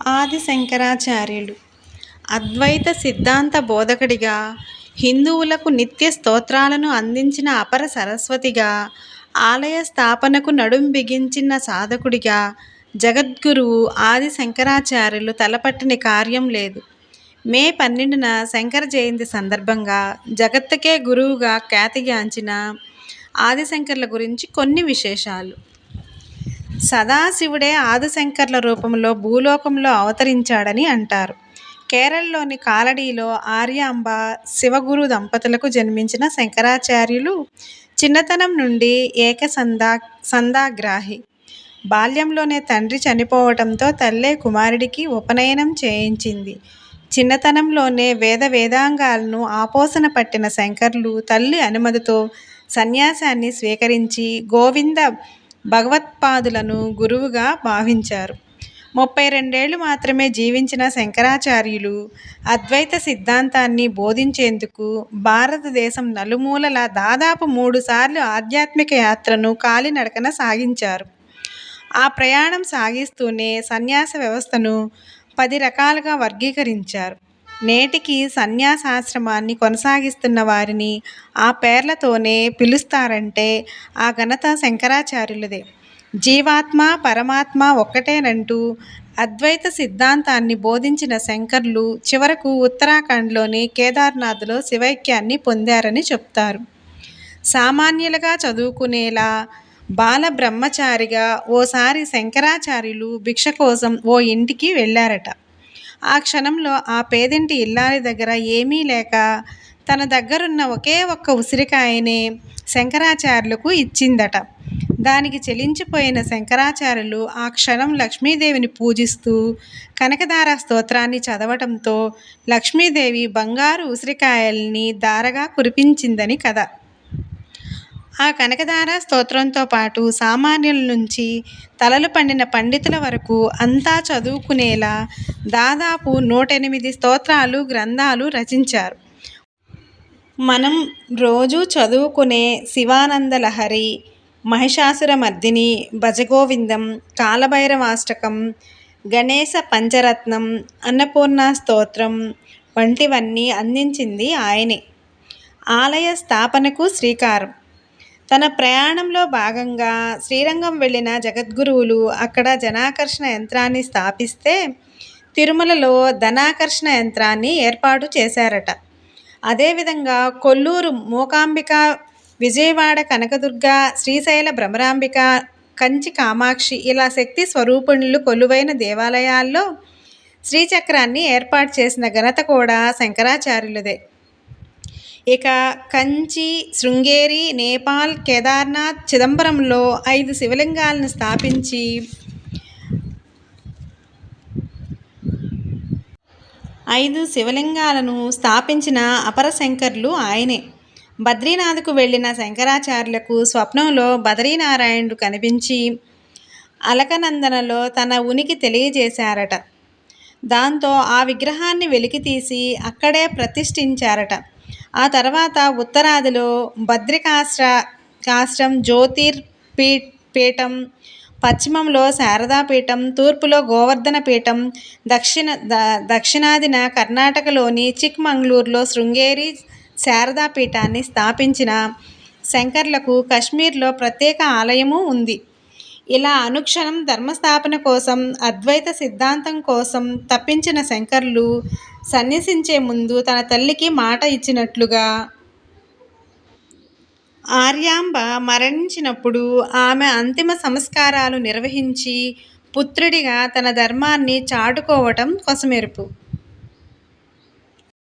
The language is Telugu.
ఆది శంకరాచార్యులు. అద్వైత సిద్ధాంత బోధకుడిగా హిందువులకు నిత్య స్తోత్రాలను అందించిన అపర సరస్వతిగా ఆలయ స్థాపనకు నడుం బిగించిన సాధకుడిగా జగద్గురువు ఆది శంకరాచార్యులు తలపట్టని కార్యం లేదు. మే పన్నెండున శంకర జయంతి సందర్భంగా జగత్తుకే గురువుగా ఖ్యాతిగాంచిన ఆదిశంకర్ల గురించి కొన్ని విశేషాలు. సదాశివుడే ఆదిశంకర్ల రూపంలో భూలోకంలో అవతరించాడని అంటారు. కేరళలోని కాలడీలో ఆర్యాంబ శివగురు దంపతులకు జన్మించిన శంకరాచార్యులు చిన్నతనం నుండి ఏకసందా సందాగ్రాహి. బాల్యంలోనే తండ్రి చనిపోవటంతో తల్లే కుమారుడికి ఉపనయనం చేయించింది. చిన్నతనంలోనే వేద వేదాంగాలను ఆపోసన పట్టిన శంకర్లు తల్లి అనుమతితో సన్యాసాన్ని స్వీకరించి గోవింద భగవత్పాదులను గురువుగా భావించారు. ముప్పై రెండేళ్ళు మాత్రమే జీవించిన శంకరాచార్యులు అద్వైత సిద్ధాంతాన్ని బోధించేందుకు భారతదేశం నలుమూలల దాదాపు మూడు సార్లు ఆధ్యాత్మిక యాత్రను కాలినడకన సాగించారు. ఆ ప్రయాణం సాగిస్తూనే సన్యాస వ్యవస్థను పది రకాలుగా వర్గీకరించారు. నేటికి సన్యాసాశ్రమాన్ని కొనసాగిస్తున్న వారిని ఆ పేర్లతోనే పిలుస్తారంటే ఆ ఘనత శంకరాచార్యులదే. జీవాత్మ పరమాత్మ ఒక్కటేనంటూ అద్వైత సిద్ధాంతాన్ని బోధించిన శంకర్లు చివరకు ఉత్తరాఖండ్లోని కేదార్నాథ్లో శివైక్యాన్ని పొందారని చెప్తారు. సామాన్యులుగా చదువుకునేలా బాల బ్రహ్మచారిగా ఓసారి శంకరాచార్యులు భిక్ష కోసం ఓ ఇంటికి వెళ్ళారట. ఆ క్షణంలో ఆ పేదింటి ఇల్లాలి దగ్గర ఏమీ లేక తన దగ్గరున్న ఒకే ఒక్క ఉసిరికాయనే శంకరాచార్యులకు ఇచ్చిందట. దానికి చెలించిపోయిన శంకరాచార్యులు ఆ క్షణం లక్ష్మీదేవిని పూజిస్తూ కనకదార స్తోత్రాన్ని చదవటంతో లక్ష్మీదేవి బంగారు ఉసిరికాయల్ని ధారగా కురిపించిందని కథ. ఆ కనకదార స్తోత్రంతో పాటు సామాన్యుల నుంచి తలలు పండిన పండితుల వరకు అంతా చదువుకునేలా దాదాపు నూట ఎనిమిది స్తోత్రాలు గ్రంథాలు రచించారు. మనం రోజు చదువుకునే శివానంద లహరి మహిషాసురమర్దిని భజగోవిందం కాలభైరవాష్టకం గణేశ పంచరత్నం అన్నపూర్ణ స్తోత్రం వంటివన్నీ అందించింది ఆయనే. ఆలయ స్థాపనకు శ్రీకారం. తన ప్రయాణంలో భాగంగా శ్రీరంగం వెళ్ళిన జగద్గురువులు అక్కడ జనాకర్షణ యంత్రాన్ని స్థాపిస్తే తిరుమలలో ధనాకర్షణ యంత్రాన్ని ఏర్పాటు చేశారట. అదేవిధంగా కొల్లూరు మూకాంబిక విజయవాడ కనకదుర్గ శ్రీశైల భ్రమరాంబిక కంచి కామాక్షి ఇలా శక్తి స్వరూపిణులు కొలువైన దేవాలయాల్లో శ్రీచక్రాన్ని ఏర్పాటు చేసిన ఘనత కూడా శంకరాచార్యులదే. ఇక కంచి శృంగేరి నేపాల్ కేదార్నాథ్ చిదంబరంలో ఐదు శివలింగాలను స్థాపించి ఐదు శివలింగాలను స్థాపించిన అపర శంకర్లు ఆయనే. బద్రీనాథ్కు వెళ్ళిన శంకరాచార్యులకు స్వప్నంలో బదరీనారాయణుడు కనిపించి అలకనందనలో తన ఉనికి తెలియజేశారట. దాంతో ఆ విగ్రహాన్ని వెలికితీసి అక్కడే ప్రతిష్ఠించారట. ఆ తర్వాత ఉత్తరాదిలో బద్రికాశ్ర కాశ్రం జ్యోతిర్ పీ పీఠం పశ్చిమంలో శారదాపీఠం తూర్పులో గోవర్ధన పీఠం దక్షిణ ద దక్షిణాదిన కర్ణాటకలోని చిక్మంగళూరులో శృంగేరి శారదా పీఠాన్ని స్థాపించిన శంకర్లకు కశ్మీర్లో ప్రత్యేక ఆలయము ఉంది. ఇలా అనుక్షణం ధర్మస్థాపన కోసం అద్వైత సిద్ధాంతం కోసం తప్పించిన శంకర్లు సన్యసించే ముందు తన తల్లికి మాట ఇచ్చినట్లుగా. ఆర్యాంబ మరణించినప్పుడు ఆమె అంతిమ సంస్కారాలు నిర్వహించి పుత్రుడిగా తన ధర్మాన్ని చాటుకోవటం కొసమెరుపు.